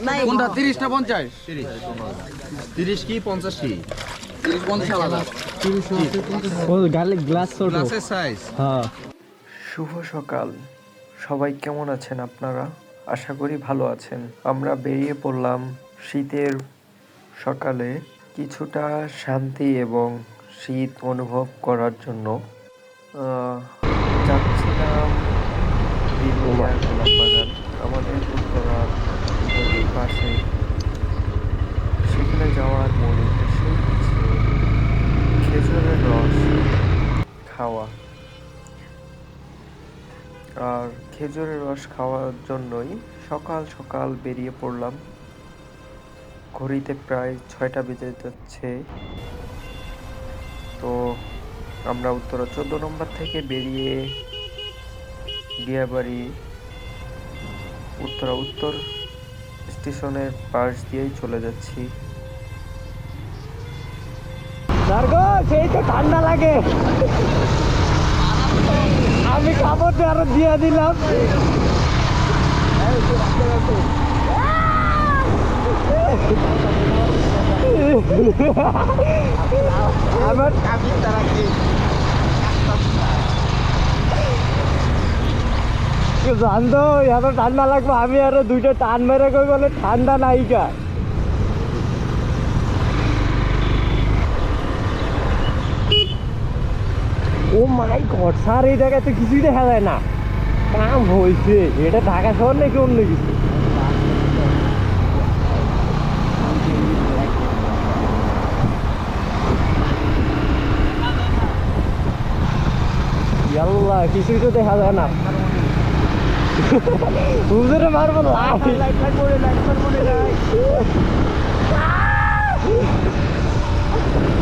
কোনটা তিরিশ না পঞ্চাশ? তিরিশ কি পঞ্চাশ কি? তিরিশ পঞ্চাশ আলাদা। ও গালে গ্লাস ছোট। গ্লাসের সাইজ হ্যাঁ। শুভ সকাল। সবাই কেমন আছেন আপনারা? আশা করি ভালো আছেন। আমরা বেরিয়ে পড়লাম শীতের সকালে কিছুটা শান্তি এবং শীত অনুভব করার জন্য। আহ, যাচ্ছিলাম বাগান আমাদের উত্তরা নদীর পাশে। সেখানে যাওয়ার মূল উদ্দেশ্য হচ্ছে খেজুরের রস খাওয়া। আর খেজুরের রস খাওয়ার জন্যই সকাল সকাল বেরিয়ে পড়লাম। ঘড়িতে প্রায় ছয়টা বেজে যাচ্ছে। তো আমরা উত্তরা চোদ্দ নম্বর থেকে বেরিয়ে দিয়াবাড়ি উত্তরা উত্তর স্টেশনের পাশ দিয়েই চলে যাচ্ছি। সেই তো ঠান্ডা লাগে। আমি কাপড়টা আরও দিয়ে দিলাম। আমার এত ঠান্ডা লাগবে, আমি আরও দুইটা টান মেরে কই বলে ঠান্ডা নাইকা ও মাই গড, স্যার, এই জায়গায় তো কিছুই দেখা যায় না। কাম হয়েছে এটা ঢাকা শহর নাকি অন্য কিছু? কিছুই তো দেখা যায় না। হুজুরে মারবো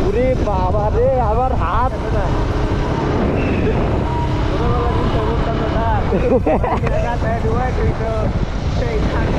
ওরে বাবা রে আবার হাত। মোর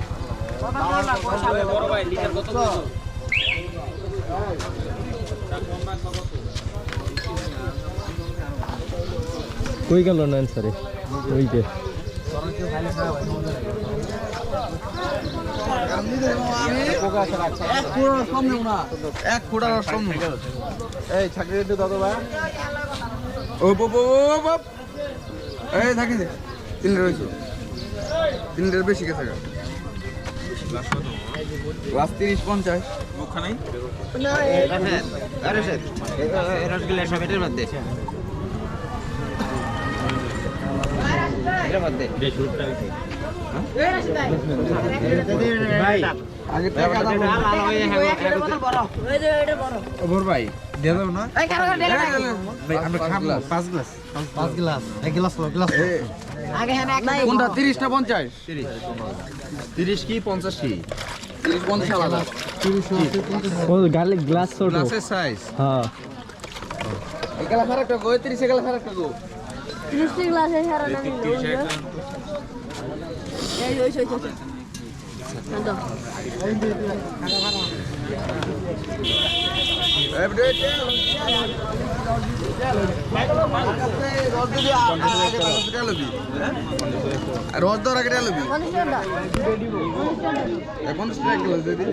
কই গেল না স্যারে ওই এই চাকরি দাদা ভাই। ও বাপ এই থাকি দে। তিনটে রয়েছে তিনটের বেশি গেছে ক্লাস তিরিশ পঞ্চাশ। আগে টাকা ওভর ভাই মধ্যে। দাও না কোনটা তিরিশ না পঞ্চাশ তিরিশ কি পঞ্চাশ কি গ্লাস গ্লাসের সাইজ হ্যাঁ একালা খারাপ গো তিরিশ একালা খারাপ গো মিষ্টি গ্লাসে সারা না এই ওই ওই ওই রস দেওয়ার আগে লবি পঞ্চাশ টাকা গ্লাস দিদি